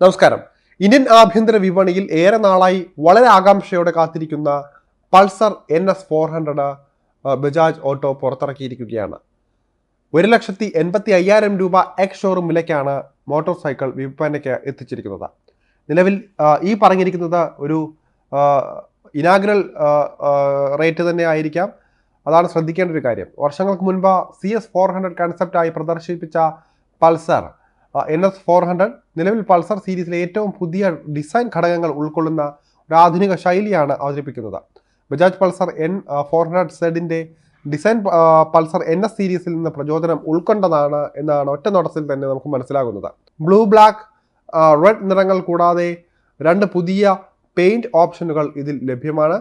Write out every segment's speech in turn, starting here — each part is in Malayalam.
നമസ്കാരം. ഇന്ത്യൻ ആഭ്യന്തര വിപണിയിൽ ഏറെ നാളായി വളരെ ആകാംക്ഷയോടെ കാത്തിരിക്കുന്ന Pulsar N S four hundred Bajaj auto പുറത്തിറക്കിയിരിക്കുകയാണ്. ഒരു ലക്ഷത്തി എൺപത്തി അയ്യായിരം രൂപ എക്സ് ഷോറൂം വിലയ്ക്കാണ് മോട്ടോർ സൈക്കിൾ വിൽപ്പനയ്ക്ക് എത്തിച്ചിരിക്കുന്നത്. നിലവിൽ ഈ പറഞ്ഞിരിക്കുന്നത് ഒരു ഇനാഗ്രൽ റേറ്റ് തന്നെ ആയിരിക്കാം. അതാണ് ശ്രദ്ധിക്കേണ്ട ഒരു കാര്യം. വർഷങ്ങൾക്ക് മുൻപ് സി എസ് ഫോർ ഹൺഡ്രഡ് കൺസെപ്റ്റായി പ്രദർശിപ്പിച്ച Pulsar N S four hundred നിലവിൽ പൾസർ സീരീസിലെ ഏറ്റവും പുതിയ ഡിസൈൻ ഘടകങ്ങൾ ഉൾക്കൊള്ളുന്ന ഒരു ആധുനിക ശൈലിയാണ് അവതരിപ്പിക്കുന്നത്. Bajaj Pulsar N four hundred സെഡിന്റെ design Pulsar N S സീരീസിൽ നിന്ന് പ്രചോദനം ഉൾക്കൊണ്ടതാണ് എന്നാണ് ഒറ്റ നോട്ടത്തിൽ തന്നെ നമുക്ക് മനസ്സിലാകുന്നത്. ബ്ലൂ ബ്ലാക്ക് റെഡ് നിറങ്ങൾ കൂടാതെ രണ്ട് പുതിയ പെയിന്റ് ഓപ്ഷനുകൾ ഇതിൽ ലഭ്യമാണ്.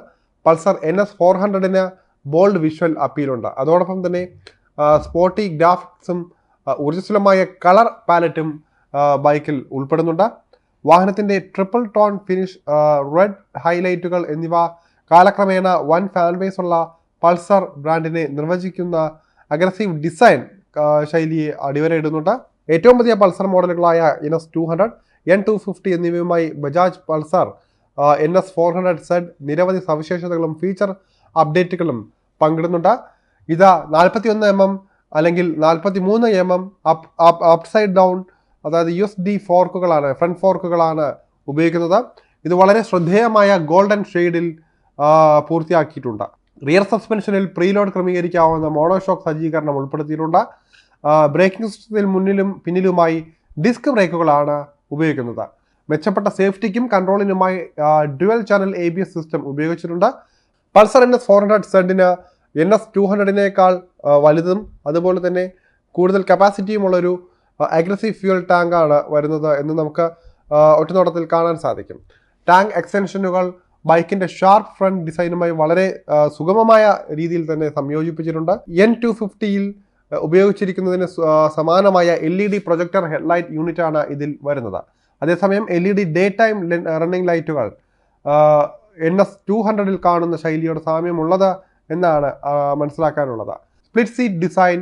പൾസർ എൻ എസ് ഫോർ ഹൺഡ്രഡിന് ബോൾഡ് വിഷ്വൽ അപ്പീലുണ്ട്. അതോടൊപ്പം തന്നെ സ്പോർട്ടി ഗ്രാഫിക്സും ഊർജസ്വലമായ കളർ പാലറ്റും ബൈക്കിൽ ഉൾപ്പെടുന്നുണ്ട്. വാഹനത്തിന്റെ ട്രിപ്പിൾ ടോൺ ഫിനിഷ് റെഡ് ഹൈലൈറ്റുകൾ എന്നിവ കാലക്രമേണ വൺ ഫാൻ ബേസ് ഉള്ള പൾസർ ബ്രാൻഡിനെ നിർവചിക്കുന്ന അഗ്രസീവ് ഡിസൈൻ ശൈലിയെ അടിവരയിടുന്നുണ്ട്. ഏറ്റവും പുതിയ Pulsar മോഡലുകളായ N S two hundred N two fifty എന്നിവയുമായി Bajaj Pulsar N S four hundred Z നിരവധി സവിശേഷതകളും ഫീച്ചർ അപ്ഡേറ്റുകളും പങ്കിടുന്നുണ്ട്. ഇത് നാൽപ്പത്തി ഒന്ന് എം എം അല്ലെങ്കിൽ നാൽപ്പത്തി മൂന്ന് M M up up side down അതായത് യു എസ് ഡി ഫോർക്കുകളാണ് ഫ്രണ്ട് ഫോർക്കുകളാണ് ഉപയോഗിക്കുന്നത്. ഇത് വളരെ ശ്രദ്ധേയമായ ഗോൾഡൻ ഷെയ്ഡിൽ പൂർത്തിയാക്കിയിട്ടുണ്ട്. റിയർ സസ്പെൻഷനിൽ പ്രീലോഡ് ക്രമീകരിക്കാവുന്ന മോണോഷോക്ക് സജ്ജീകരണം ഉൾപ്പെടുത്തിയിട്ടുണ്ട്. ബ്രേക്കിംഗ് സിസ്റ്റത്തിൽ മുന്നിലും പിന്നിലുമായി ഡിസ്ക് ബ്രേക്കുകളാണ് ഉപയോഗിക്കുന്നത്. മെച്ചപ്പെട്ട സേഫ്റ്റിക്കും കൺട്രോളിനുമായി dual channel A B S system ഉപയോഗിച്ചിട്ടുണ്ട്. Pulsar N S four hundred സെഡിന് N S two ഹൺഡ്രഡിനേക്കാൾ വലുതും അതുപോലെ തന്നെ കൂടുതൽ കപ്പാസിറ്റിയുമുള്ളൊരു അഗ്രസീവ് ഫ്യൂൽ ടാങ്കാണ് വരുന്നത് എന്ന് നമുക്ക് ഒറ്റനോട്ടത്തിൽ കാണാൻ സാധിക്കും. ടാങ്ക് എക്സ്റ്റൻഷനുകൾ ബൈക്കിന്റെ ഷാർപ്പ് ഫ്രണ്ട് ഡിസൈനുമായി വളരെ സുഗമമായ രീതിയിൽ തന്നെ സംയോജിപ്പിച്ചിട്ടുണ്ട്. എൻ ടു ഫിഫ്റ്റിയിൽ ഉപയോഗിച്ചിരിക്കുന്നതിന് സമാനമായ L E D projector headlight unit ആണ് ഇതിൽ വരുന്നത്. അതേസമയം L E D day time running ലൈറ്റുകൾ എൻ എസ് ടു ഹൺഡ്രഡിൽ കാണുന്ന ശൈലിയോട് സാമ്യമുള്ളത് എന്നാണ് മനസ്സിലാക്കാനുള്ളത്. Split seat design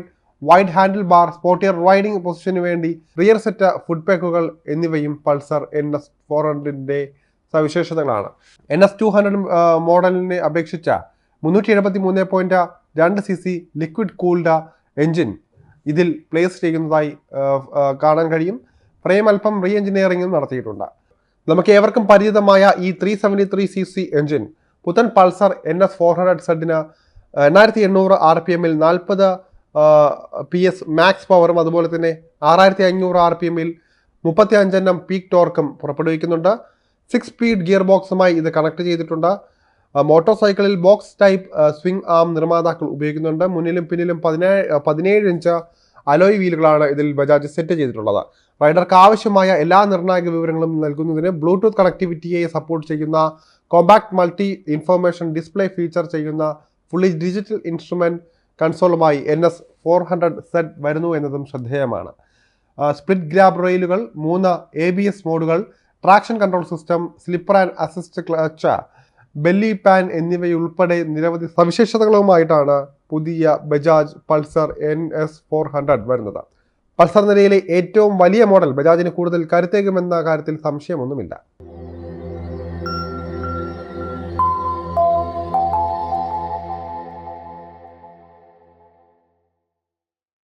wide handle bar sportier riding പൊസിഷന് വേണ്ടി റിയർ സെറ്റ് ഫുഡ് പാക്കുകൾ എന്നിവയും പൾസർ എൻ എസ് ഫോർ ഹൺഡ്രഡിന്റെ സവിശേഷതകളാണ്. എൻ എസ് ടു ഹൺഡ്രഡ് മോഡലിനെ അപേക്ഷിച്ച മുന്നൂറ്റി എഴുപത്തി മൂന്ന് പോയിന്റ് രണ്ട് C C liquid cooled engine ഇതിൽ പ്ലേസ് ചെയ്യുന്നതായി കാണാൻ കഴിയും. ഫ്രെയിം അല്പം റീ എഞ്ചിനീയറിംഗും നടത്തിയിട്ടുണ്ട്. നമുക്ക് ഏവർക്കും പരിചിതമായ ഈ three seventy three C C engine പുത്തൻ Pulsar N S four hundred സെഡിന് എണ്ണായിരത്തി എണ്ണൂറ് ആർ പി എമ്മിൽ നാൽപ്പത് പി എസ് മാക്സ് പവറും അതുപോലെ തന്നെ ആറായിരത്തി അഞ്ഞൂറ് ആർ പി എമ്മിൽ മുപ്പത്തി അഞ്ചെണ്ണം പീക്ക് ടോർക്കും പുറപ്പെടുവിക്കുന്നുണ്ട്. സിക്സ് സ്പീഡ് ഗിയർ ബോക്സുമായി ഇത് കണക്ട് ചെയ്തിട്ടുണ്ട്. മോട്ടോർ സൈക്കിളിൽ ബോക്സ് ടൈപ്പ് സ്വിംഗ് ആം നിർമ്മാതാക്കൾ ഉപയോഗിക്കുന്നുണ്ട്. മുന്നിലും പിന്നിലും പതിനേഴ് പതിനേഴ് ഇഞ്ച് അലോയ് വീലുകളാണ് ഇതിൽ ബജാജ് സെറ്റ് ചെയ്തിട്ടുള്ളത്. റൈഡർക്ക് ആവശ്യമായ എല്ലാ നിർണായക വിവരങ്ങളും നൽകുന്നതിന് ബ്ലൂടൂത്ത് കണക്ടിവിറ്റിയെ സപ്പോർട്ട് ചെയ്യുന്ന compact multi information display feature ചെയ്യുന്ന fully digital instrument കൺസോളുമായി N S four hundred set വരുന്നു എന്നതും ശ്രദ്ധേയമാണ്. സ്പ്ലിറ്റ് ഗ്രാബ് റെയിലുകൾ മൂന്ന് എ ബി എസ് മോഡുകൾ traction control system slipper and assist clutch belly pan എന്നിവയുൾപ്പെടെ നിരവധി സവിശേഷതകളുമായിട്ടാണ് പുതിയ Bajaj Pulsar N S four hundred വരുന്നത്. പൾസർ നിരയിലെ ഏറ്റവും വലിയ മോഡൽ ബജാജിന് കൂടുതൽ കരുത്തേകുമെന്ന കാര്യത്തിൽ സംശയമൊന്നുമില്ല.